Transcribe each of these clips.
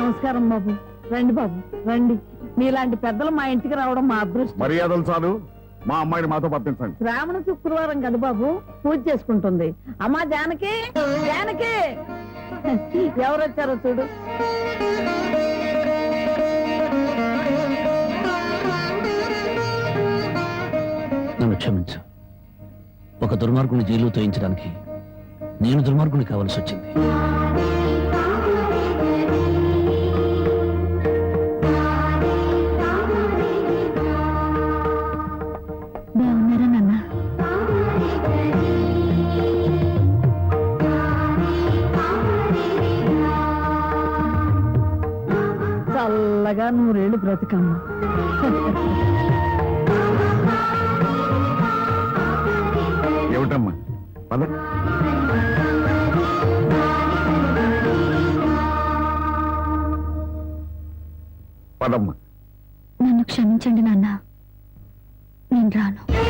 నమస్కారం బాబు. రండి బాబు రండి. మీలాంటి పెద్దలు మా ఇంటికి రావడం మా అదృష్టం. మర్యాదలు చాలు. మా అమ్మాయిని మాతో పంపించండి. శ్రావణ శుక్రవారం కదా బాబు పూజ చేసుకుంటుంది. అమ్మా జానకి జానకి. ఎవరు వచ్చారో చూడు. నన్ను క్షమించు. ఒక దుర్మార్గుని జైలు తోయించడానికి నేను దుర్మార్గుని కావాల్సి వచ్చింది. చల్లగా నూరేళ్ళు బ్రతికమ్మ. ఏమిటమ్మా? పద. పదమ్మా. నన్ను క్షమించండి నాన్న. నేను రాను.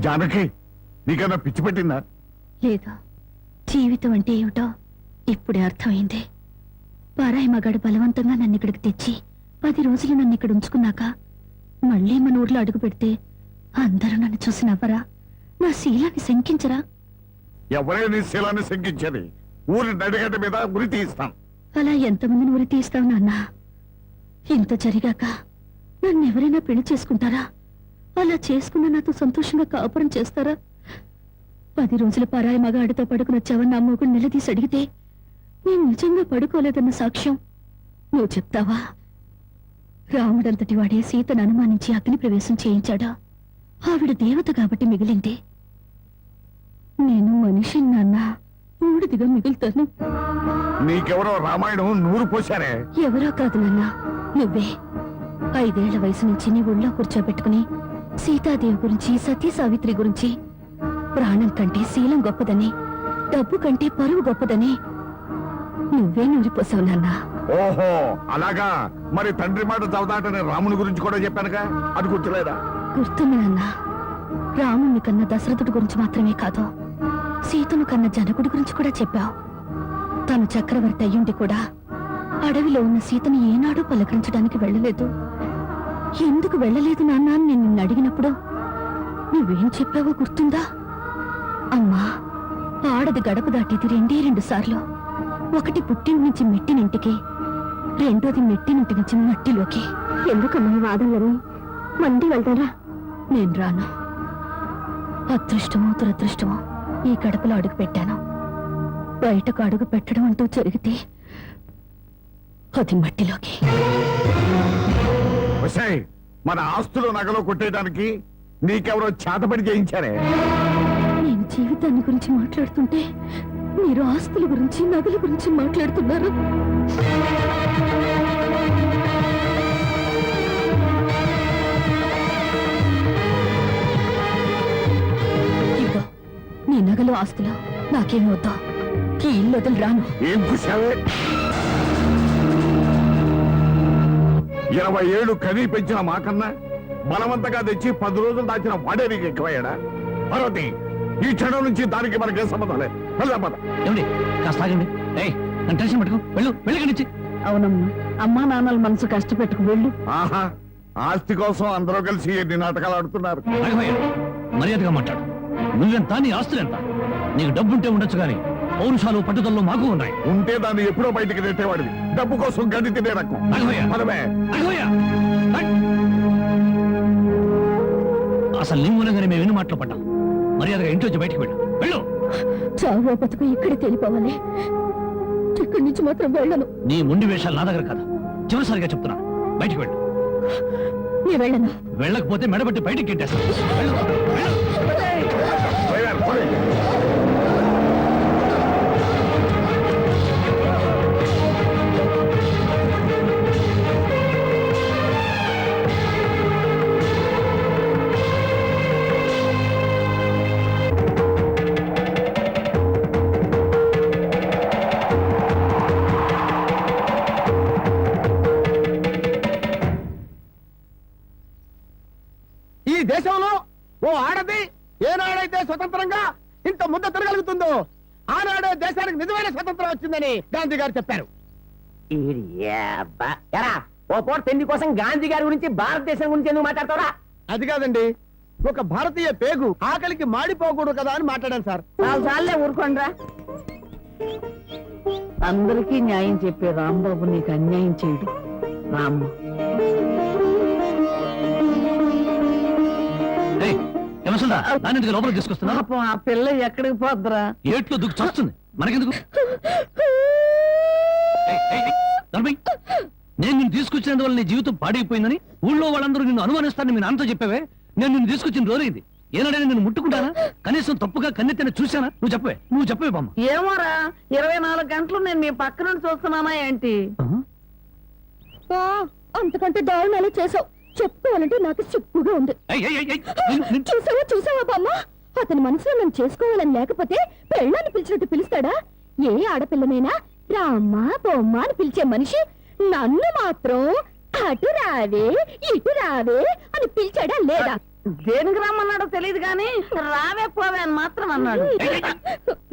జానకి నీకన్నా పిచ్చి పెట్టిందా? లేదు. జీవితం అంటే ఏమిటో ఇప్పుడే అర్థమైంది. పారాయి మగాడు బలవంతంగా నన్ను ఇక్కడికి తెచ్చి పది రోజులు నన్ను ఇక్కడ ఉంచుకున్నాక మళ్ళీ మన ఊర్లో అడుగు పెడితే అందరూ నన్ను చూసి నవ్వరా? నా శీలాన్ని శంకించరా? ఎవరే నీ శీలాన్ని శంకించేది. ఊరి నడిగడ్డ మీద ఉరి తీస్తాం అలా ఎంతమందిని ఉరి తీస్తావు నాన్న? ఇంత జరిగాక నన్ను ఎవరైనా పెళ్ళి చేసుకుంటారా? అలా చేసుకున్న నాతో సంతోషంగా కాపురం చేస్తారా? పది రోజుల పరాయి మగాడితో పడుకునొచ్చావని నా మూగుడు నిలదీసి అడిగితే నేను నిజంగా పడుకోలేదన్న సాక్ష్యం. నువ్వు చెప్తావా? రాముడంతటి వాడే సీతను అనుమానించి అగ్ని ప్రవేశం చేయించాడా? ఆవిడ దేవత కాబట్టి మిగిలింది. నేను మనిషిని నాన్న ఊడిదిగా మిగులుతాను. నీకెవరో రామాయణం నూరు పోశారే. ఎవరో కాదు నాన్న నువ్వే. ఐదేళ్ళ వయసు నుంచి నీ ఒళ్ళో కూర్చోబెట్టుకుని సీతాదేవి గురించి సతీ సావిత్రి గురించి ప్రాణం కంటే శీలం గొప్పదని డబ్బు కంటే పరువు గొప్పదని నువ్వే నూరిపోసావు నాన్న. ఓహో అలాగా. మరి తండ్రి మాట చవదాటని రాముని గురించి కూడా చెప్పానుగా? అది గుర్తులేదా? గుర్తుంది నాన్న. రాముణ్ణి కన్న దశరథుడి గురించి మాత్రమే కాదు సీతను కన్న జనకుడి గురించి కూడా చెప్పావు. తను చక్రవర్తి అయ్యుండి కూడా అడవిలో ఉన్న సీతను ఏనాడూ పలకరించడానికి వెళ్ళలేదు. ఎందుకు వెళ్ళలేదు నాన్న అని నేను నిన్ను అడిగినప్పుడు నువ్వేం చెప్పావో గుర్తుందా? అమ్మా ఆడది గడప దాటేది రెండే రెండు సార్లు. ఒకటి పుట్టింటి నుంచి మెట్టినింటికి రెండోది మెట్టినింటి నుంచి మట్టిలోకి. ఎందుకమ్మా ఈ వాదనలని మంది వెళ్తారా? నేను రాను. అదృష్టమో దురదృష్టమో ఈ గడపలో అడుగు పెట్టాను. బయటకు అడుగు పెట్టడం అంటూ జరిగితే అది మట్టిలోకి. మన ఆస్తులు నగలు కొట్టేయడానికి నీకెవరో చేతపడి చేయించారే. నేను జీవితాన్ని గురించి మాట్లాడుతుంటే మీరు ఆస్తుల గురించి నగల గురించి మాట్లాడుతున్నారు? ఇదిగో నీ నగలు ఆస్తులు. నాకేమి వద్దా. ఈ ఇల్లు వదిలి రాను ఏం చూశావే ఇరవై ఏళ్ళు కనీ పెంచిన మాకన్నా బలవంతగా తెచ్చి పది రోజులు దాచిన వాడే నీకు ఎక్కువయ్యాడా? పార్వతి ఈ క్షణం నుంచి దానికి మనకే సంబంధం లేదు. వెళ్దాం పద. ఏమండి? కాస్త ఆగండి. ఏయ్ నన్ను టెన్షన్ పెట్టుకో. వెళ్ళు వెళ్ళి నుంచి. అవునమ్మా. అమ్మా నాన్నల మనసు కష్టపెట్టుకు వెళ్ళు. ఆహా ఆస్తి కోసం అందరూ కలిసి ఎన్ని నాటకాలు ఆడుతున్నారు? మర్యాదగా మాట్లాడు. నువ్వెంత నీ ఆస్తులు ఎంత? నీకు డబ్బుంటే ఉండొచ్చు కానీ పౌరుషాలు పట్టుదలలో మాకు ఉన్నాయి. ఉంటే దాన్ని ఎప్పుడో బయటికి నెట్టేవాడివి. డబ్బు కోసం గడ్డి తినే రకం! అసలు నీ మూలంగానే మేము ఎన్ని మాటలు పడ్డాం? మర్యాదగా ఇంట్లోంచి బయటికి వెళ్ళు. వెళ్ళు. చావో బతుకు ఇక్కడే తెలిపోవాలి? ఇక్కడి నుంచి మాత్రం వెళ్ళను? నీ ముండి వేషాలు నా దగ్గర కాదు. చివరిసారిగా చెప్తున్నా. బయటికి వెళ్ళు. నేను వెళ్ళను. వెళ్ళకపోతే మెడబట్టి బయటికి గెట్టేస్తాను గాంధీ గారు చెప్పారు. ఎరా ఓ పూట తిండి కోసం గాంధీ గారి గురించి భారతదేశం గురించి ఎందుకు మాట్లాడతావురా? అది కాదండి. ఒక భారతీయ పేగు ఆకలికి మాడిపోకూడదు కదా అని మాట్లాడాను సార్. సార్లే ఊరుకోండిరా. అందరికీ న్యాయం చెప్పే రాంబాబు నీకు అన్యాయం చేయడు. రామ్మ. లోపలికి తీసుకొస్తున్నా పాపం ఆ పిల్ల ఎక్కడికి పోద్దురా? ఏట్లో దుక్కు చస్తుంది. మనకెందుకు? ధర్మయ్య, నేను నిన్ను తీసుకొచ్చినందువల్ల నీ జీవితం పాడైపోయిందని ఊళ్ళో వాళ్ళందరూ నిన్ను అనుమానిస్తారని మీ నాన్నతో చెప్పావే? నేను నిన్ను తీసుకొచ్చిన రోజైంది ఏనాడైనా నిన్ను ముట్టుకుంటానా? కనీసం తప్పుగా కన్నెత్తిన చూశానా? నువ్వు చెప్పవే. నువ్వు చెప్పవే బామ్మ. ఏమోరా ఇరవై నాలుగు గంటలు నేను మీ పక్క నుండి చూస్తున్నానా ఏంటి? ఆ? అంతకంటే దారుణాలు చేసావు చెప్పుకోవాలంటే నాకు సిగ్గుగా ఉంది. ఏయ్, ఏయ్, ఏయ్, ఏయ్, నిన్ను- నిన్ను- చూసావా చూసావా బామ్మ? అతని మనసులో నన్ను చేసుకోవాలని లేకపోతే పెళ్ళాన్ని పిలిచినట్టు పిలుస్తాడా? ఏ ఆడపిల్లనైనా రామ్మ బొమ్మ అని పిలిచే మనిషి నన్ను మాత్రం అటు రావే ఇటు రావే అని పిలిచాడా లేదా? దేనికి రమ్మన్నాడో తెలియదు గాని రావే పోవే అని మాత్రం అన్నాడు.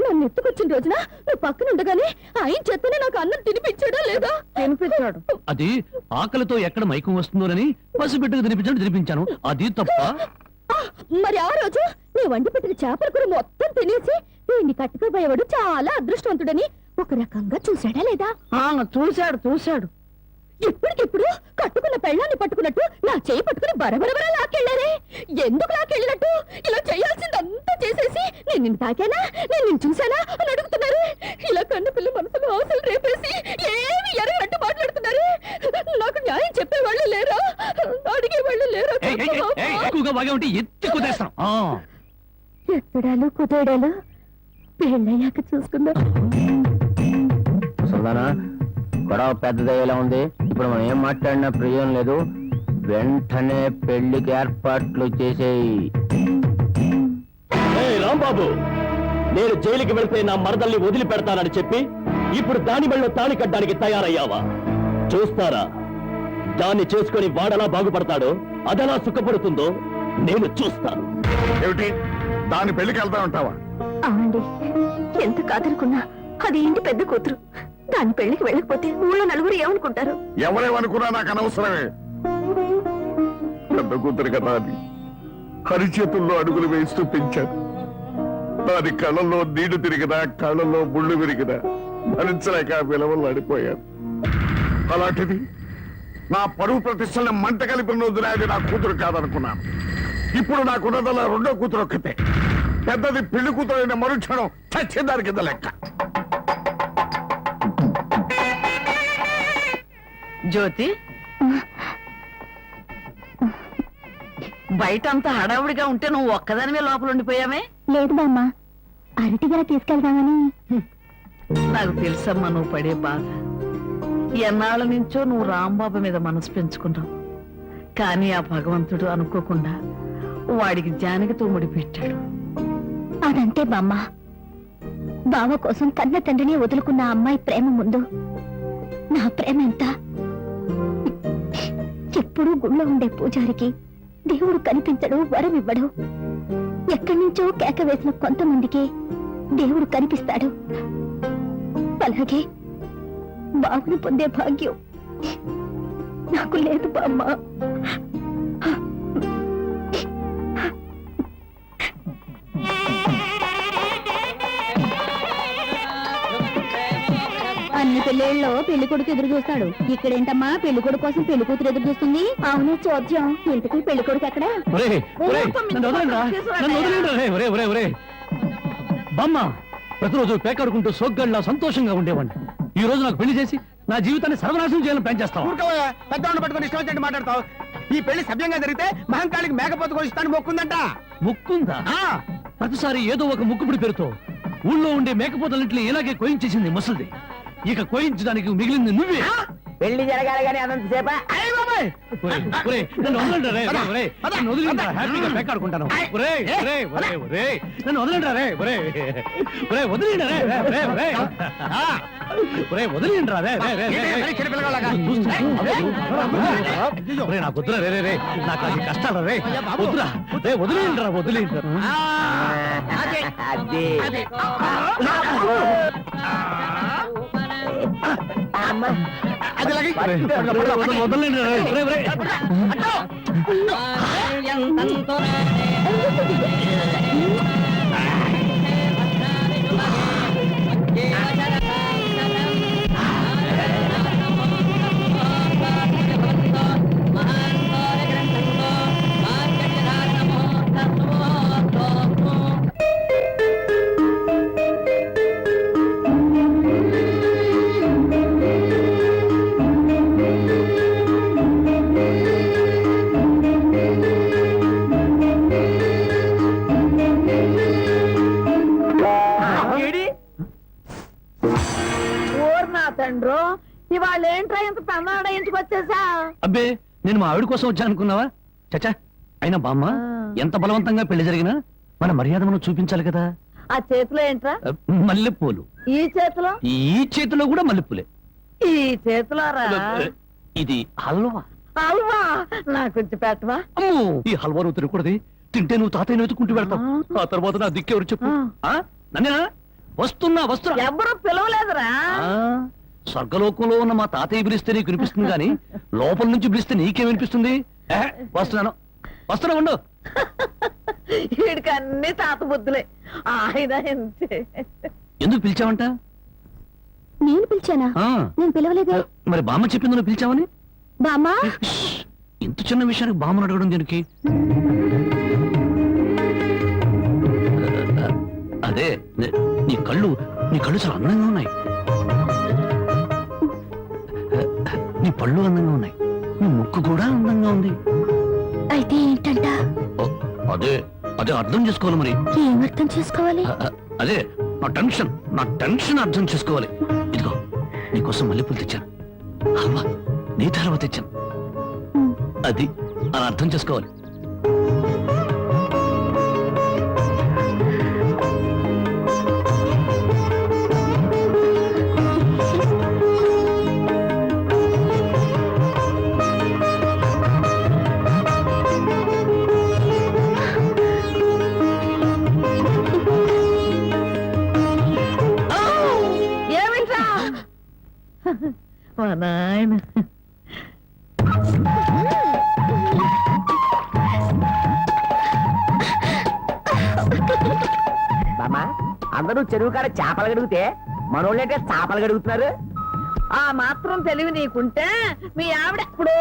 నన్ను ఎత్తుకొచ్చిన రోజున నువ్వు పక్కన ఉండగానే ఆయన చేతనే నాకు అన్నం తినిపించాడా లేదా? తినిపించాడు. అది ఆకలితో ఎక్కడ మైకం వస్తుందోనని పసిబిడ్డకు తినిపించడం తినిపించాను. అది తప్ప మరి ఆ రోజు నీ వండి పెట్టిన చేపల కూర మొత్తం తినేసి దీన్ని కట్టుకోబోయేవాడు చాలా అదృష్టవంతుడని ఒక రకంగా చూశాడా లేదా? ఆ, చూశాడు చూశాడు. ఇప్పటికిప్పుడు కట్టుకున్న పెళ్ళాన్ని పట్టుకున్నట్టు నా చేయి పట్టుకుని బరబరబర లాక్కెళ్ళారే? ఎందుకు లాక్కెళ్ళినట్టు? ఇలా చేయాల్సిందంతా చేసేసి నేను నిన్ను తాకానా? నేను నిన్ను చూశానా? అని అడుగుతున్నారు. ఇలా కన్ను పిల్ల మనసులో ఆశలు రేపేసి ఏమి ఎరగనట్టు మాట్లాడుతున్నారు. నాకు న్యాయం లేరా? అడిగేవాళ్ళు లేరా? ఎత్తి కుదేస్తాం. ఆ. ఎత్తడాలు కుదేడాలు? పెళ్ళయ్యాక చూసుకుందాం. సుల్తానా గొడవ పెద్దదయ్యేలా ఉంది. ఇప్పుడు మనం ఏం మాట్లాడినా ప్రయోజనం లేదు. వెంటనే పెళ్ళికి ఏర్పాట్లు చేసేయి. రాంబాబు నేను జైలుకి వెళ్తే నా మరదల్ని వదిలిపెడతానని చెప్పి ఇప్పుడు దాని మెళ్ళో తాళి కట్టడానికి తయారయ్యావా? చూస్తారా? దాన్ని చేసుకొని వాడలా బాగుపడతాడో అదెలా సుఖపడుతుందో నేను చూస్తాను. ఏమిటి? దాని పెళ్ళికి వెళ్తా ఉంటావా? అవునండి. ఎంత కాదనుకున్నా అది ఇంటి పెద్ద కూతురు? దాని పెళ్ళికి వెళ్ళకపోతే ఊళ్ళో నలుగురు ఏమనుకుంటారు? ఎవరేమనుకున్నా నాకు అనవసరమే. పెద్ద కూతురు కదా అది. హరిచేతుల్లో అడుగులు వేస్తూ పెంచాను దాని కళ్ళల్లో నీళ్ళు తిరిగినా కళ్ళల్లో ముళ్ళు విరిగినా భరించలేక విలవలు అడిపోయాను అలాంటిది నా పరువు ప్రతిష్టలను మంట కలిపిన రోజున అది నా కూతురు కాదనుకున్నాను. ఇప్పుడు నాకున్నదల్లా రెండో కూతురు ఒక్కతే. పెద్దది పెళ్ళి కూతురైన మరుక్షణం చచ్చే కింద లెక్క. జ్యోతి? బయటంతా హడావుడిగా ఉంటే నువ్వు ఒక్కదానివే లోపల ఉండిపోయావే? లేదు బామ్మ. అరటిగా తీసుకెళ్దామని. నాకు తెలుసమ్మా నువ్వు పడే బాధ. ఎన్నాళ్ళ నుంచో నువ్వు రాంబాబు మీద మనసు పెంచుకున్నావు. కానీ ఆ భగవంతుడు అనుకోకుండా వాడికి జానకితో ముడిపెట్టాడు అదంతే బామ్మ. బావ కోసం కన్న తండ్రిని వదులుకున్న అమ్మాయి ప్రేమ ముందు. నా ప్రేమ ఎంత? ఎప్పుడూ గుళ్ళో ఉండే పూజారికి దేవుడు కనిపించడు వరం ఇవ్వడు. ఎక్కడి నుంచో కేక వేసిన కొంతమందికి దేవుడు కనిపిస్తాడు. అలాగే బాబును పొందే భాగ్యం నాకు లేదు బామ్మ. అన్ని పెళ్ళిళ్ళలో పెళ్ళి కొడుకు ఎదురు చూస్తాడు. ఇక్కడేంటమ్మా? పెళ్ళి కొడుకు కోసం పెళ్ళి కూతురు ఎదురు చూస్తుంది? అవును చోద్యం. ఇంతకీ పెళ్ళి కొడుకు ఎక్కడ? ఒరేయ్, ఒరేయ్, నన్ను వదలండిరా. నన్ను వదిలేయండిరా. ఒరేయ్, ఒరేయ్, ఒరేయ్, ఒరేయ్. బామ్మ ప్రతిరోజు పేకాడుకుంటూ సోగ్గాడిలా సంతోషంగా ఉండేవాడిని. ఈ రోజు నాకు పెళ్ళి చేసి నా జీవితాన్ని సర్వనాశనం చేయాలని ప్లాన్ చేస్తావా. ఊరుకోవా పెద్దవాళ్ళు పట్టుకొని ఇష్టం వచ్చినట్టు మాట్లాడతావు. ఈ పెళ్ళి సభ్యంగా జరిగితే మహంకాళికి మేకపోతు కోసిస్తాను మొక్కుందంట. ముక్కుందా? ఆ, ప్రతిసారి ఏదో ఒక ముక్కుపుడి పేరుతో ఊళ్ళో ఉండే మేకపోతలన్నింటినీ ఇలాగే కోయించేసింది ముసలిది. ఇక కోయించడానికి మిగిలింది నువ్వే పెళ్ళి జరగాలి కానీ ఒరేయ్, నన్ను వదలండి రే, రే, ఒరేయ్. నన్ను వదిలేండి రా, హ్యాపీగా పేకాడుకుంటాను. ఒరేయ్, ఒరేయ్, ఒరేయ్, ఒరేయ్, నన్ను వదలండి రే, రే, రే, రే, నాకు వద్దురా రే, రే, రే. నాకు అది కష్టాలు రే వద్దురా రే వదిలేయండి రా వదిలేయండి రా. అది అది లాగి. వదలండి రా, రే, రే, రే. తండ్రు ఇవాళ ఏంట్రా ఇంత పెన్నాడ ఇంటికి వచ్చేసా? అబ్బే నేను మా ఆవిడ కోసం వచ్చాను అనుకున్నావా? చచ్చా అయినా బామ్మ ఎంత బలవంతంగా పెళ్ళి జరిగినా మన మర్యాద మనం చూపించాలి కదా. ఆ చేతిలో ఏంట్రా? మల్లెపూలు. ఈ చేతిలో? ఈ చేతిలో కూడా మల్లెపూలే. ఈ చేతిలో రా. ఇది హల్వా. అల్వా నా కొంచెం పెట్టవా? అమ్మో ఈ హల్వా నువ్వు తినకూడదు. తింటే నువ్వు తాతయ్య వెతుకుంటూ వెళ్తావు. ఆ. తర్వాత నా దిక్కెవరు చెప్పు? ఆ? నన్నేనా? వస్తున్నా వస్తున్నా. ఎవరు పిలవలేదురా? స్వర్గలోకంలో ఉన్న మా తాతయ్య పిలిస్తే నీకు వినిపిస్తుంది కానీ లోపల నుంచి పిలిస్తే నీకేం వినిపిస్తుంది? ఏ, వస్తున్నాను. వస్తున్నా ఉండు. వీడికి అన్ని తాత బుద్ధులే. ఆయన అంతే. ఎందుకు పిలిచావంట? నేను పిలిచానా? ఆ, నేను పిలవలేదే. మరి బామ్మ చెప్పింది నువ్వు పిలిచావని? బామ్మా! ఇంత చిన్న విషయానికి బామ్మను అడగడం దీనికి? అదే నే- నీ కళ్ళు నీ కళ్ళు చాలా అందంగా ఉన్నాయి. నీ పళ్ళు అందంగా ఉన్నాయి. నీ ముక్కు కూడా అందంగా ఉంది. అయితే ఏంటంట? అదే అదే అర్థం చేసుకోవాలి మరి. ఏం అర్థం చేసుకోవాలి? అదే నా టెన్షన్ నా టెన్షన్ అర్థం చేసుకోవాలి. ఇదిగో నీకోసం మల్లెపూలు తెచ్చాను. హల్వా నీ హల్వా తెచ్చాను. అది అలా అర్థం చేసుకోవాలి. బామ్మ అందరూ చెరువు కాడ చేపలు గడిగితే మనోళ్ళైతే చేపలు గడుగుతున్నారు ఆ మాత్రం తెలివి నీకుంటే మీ ఆవిడ ఎప్పుడో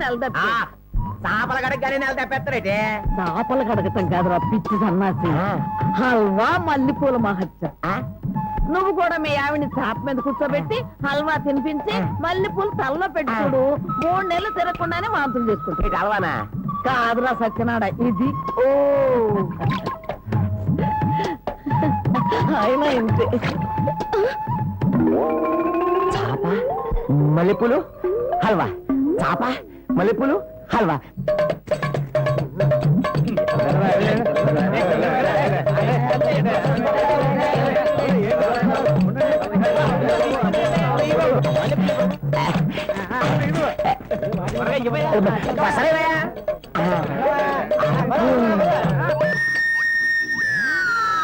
నెలదప్పి చేపలు గడగగానే నెల తప్పేస్తారైతే చేపలు కడగటం కాదురా పిచ్చి సన్నాసి. హల్వా మల్లెపూల మహత్యం. నువ్వు కూడా మీ ఆవిడని చాప మీద కూర్చోబెట్టి హల్వా తినిపించి మల్లెపూలు తలలో పెట్టి చూడు. మూడు నెలలు తిరగకుండానే వాంతులు చేసుకుంటావు. నీకు అలవానా కాదురా సత్యనాడ ఇది ఓ. అయినా ఇంతే. చాప? మల్లెపూలు? హల్వా. చాప? మల్లెపూలు? హల్వా. సరేవయ్యా